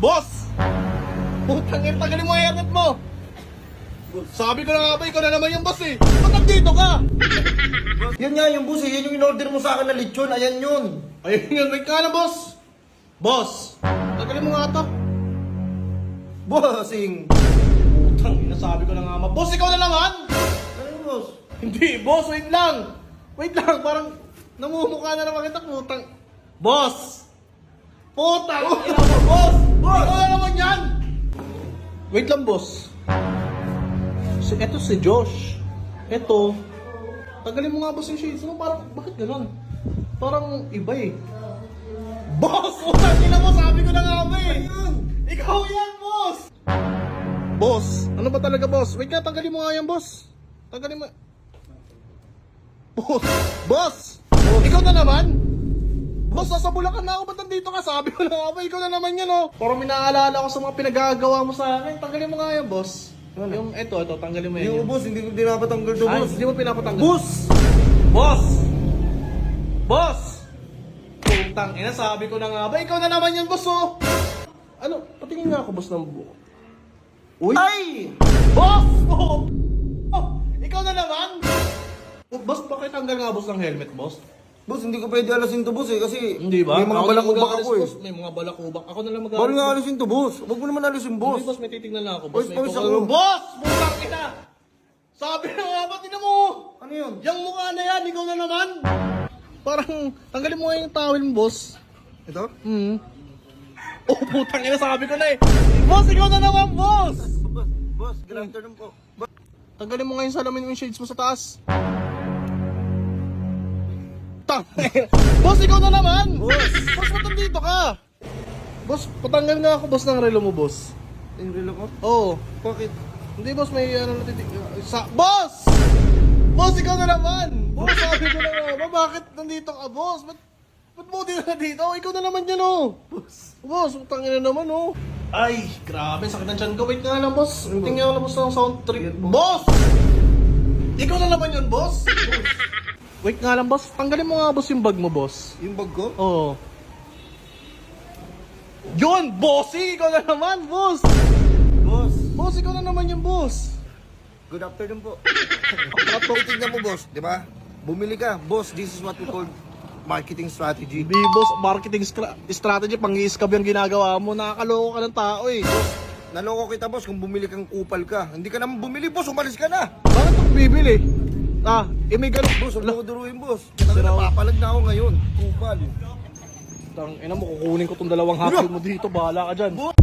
Boss! Putang ina, tagalin mo yung hairnet mo! Sabi ko na nga ba, ikaw na naman yung boss eh! Ba't nandito ka? Yan nga yung boss eh. Yan yung in-order mo sa akin na lechon. Ayan yun. Ayun yun, wait ka na boss! Boss! Tagalin mo nga to. Bossing. Putang ina, sabi ko na nga ma. Boss, ikaw na naman! Ano boss? Hindi, boss, wait lang! Wait lang, parang namumukha na naman kita, putang... Boss! Mo, boss! Boss! Ikaw na naman yan! Wait lang, boss. Si, eto si Josh. Eto. Tagalin mo nga, boss, yung shades mo. Parang, bakit ganun? Parang iba eh. Boss! Putang ina mo, sabi ko na nga ba eh! Ikaw yan, boss! Boss! Ano ba talaga, boss? Wait nga, tanggalin mo nga yan, boss. Tanggalin mo. Boss! Boss! Ikaw na naman? Boss, nasa Bulacan na ako. Ba't nandito ka? Sabi ko na ba, ikaw na naman yan, oh. Parang minaalala ko sa mga pinagagawa mo sa akin. Tanggalin mo nga yan, boss. Yung eto, eto, tanggalin mo yan. Yung yan. boss, hindi ko dinapatanggal to Ay, boss. hindi mo pinapatanggal. Boss! Boss! Boss! Putang ina, sabi ko na nga ba, ikaw na naman yan, boss, oh. Ano, patingin nga ako, boss, ng buo. Uy! Ay! Boss! Oh! oh! Ikaw na naman! Oh, boss, bakit tanggal nga, boss, ng helmet, boss? Boss, hindi ko pwede alasin to boss eh. Kasi Hindi ba? may mga Ako na balakubak mag-aalis, ako eh. boss. May mga balakubak. Ako na lang mag Bawal nga alisin to boss. Huwag mo naman alisin boss. Hindi, boss, may titignan lang ako, boss. Boss, May boss, ako. Boss! Putang ina! Sabi na nga ba, tinan mo! Ano yun? Yung mukha na yan, ikaw na naman! Parang, tanggalin mo nga yung towel mo, boss. Ito? Hmm. Oh, putang ina, sabi ko na eh. Boss, ikaw na naman, boss! Boss, boss, good afternoon po. Boss, Tanggalin mo nga yung salamin yung shades mo sa taas. Tang. boss, ikaw na naman! Boss! Boss, ba't nandito ka? Boss, patanggal nga ako, boss, ng relo mo, boss. yung relo ko? Oo. Bakit? Hindi, boss, may ano natitig... Sa... Boss! Boss, ikaw na naman! Boss, sabi ko na ba, bakit nandito ka, boss? Ba't, ba't mo din na dito? Ikaw na naman yan, oh! Boss! Boss, utangin na naman, oh! Ay, grabe, sakit ng tiyan ko. Wait nga lang, boss. Tingnan ko lang, boss, ng sound trip. Boss! Ikaw na naman yun, boss! Wait nga lang, boss. Tanggalin mo nga, boss, yung bag mo, boss. Yung bag ko? Oo. Yun, bossy! Ikaw na naman, boss! Boss, Boss, ikaw na naman yung boss. good afternoon po. Kapag tingnan mo boss, di ba? Bumili ka. Boss, this is what we call marketing strategy. Hindi, boss, marketing stra- strategy, pang iskab yung ginagawa mo. Nakakaloko ka ng tao eh. Naloko kita boss kung bumili kang kupal ka. Hindi ka naman bumili boss, umalis ka na. Bakit ako bibili? Ah, eh may ganun. Boss, huwag mo duruin boss. Kasi napapalag na ako ngayon. Kupal. Tang, ina mo, kukunin ko tong dalawang hapon mo dito. Bahala ka dyan. Boss!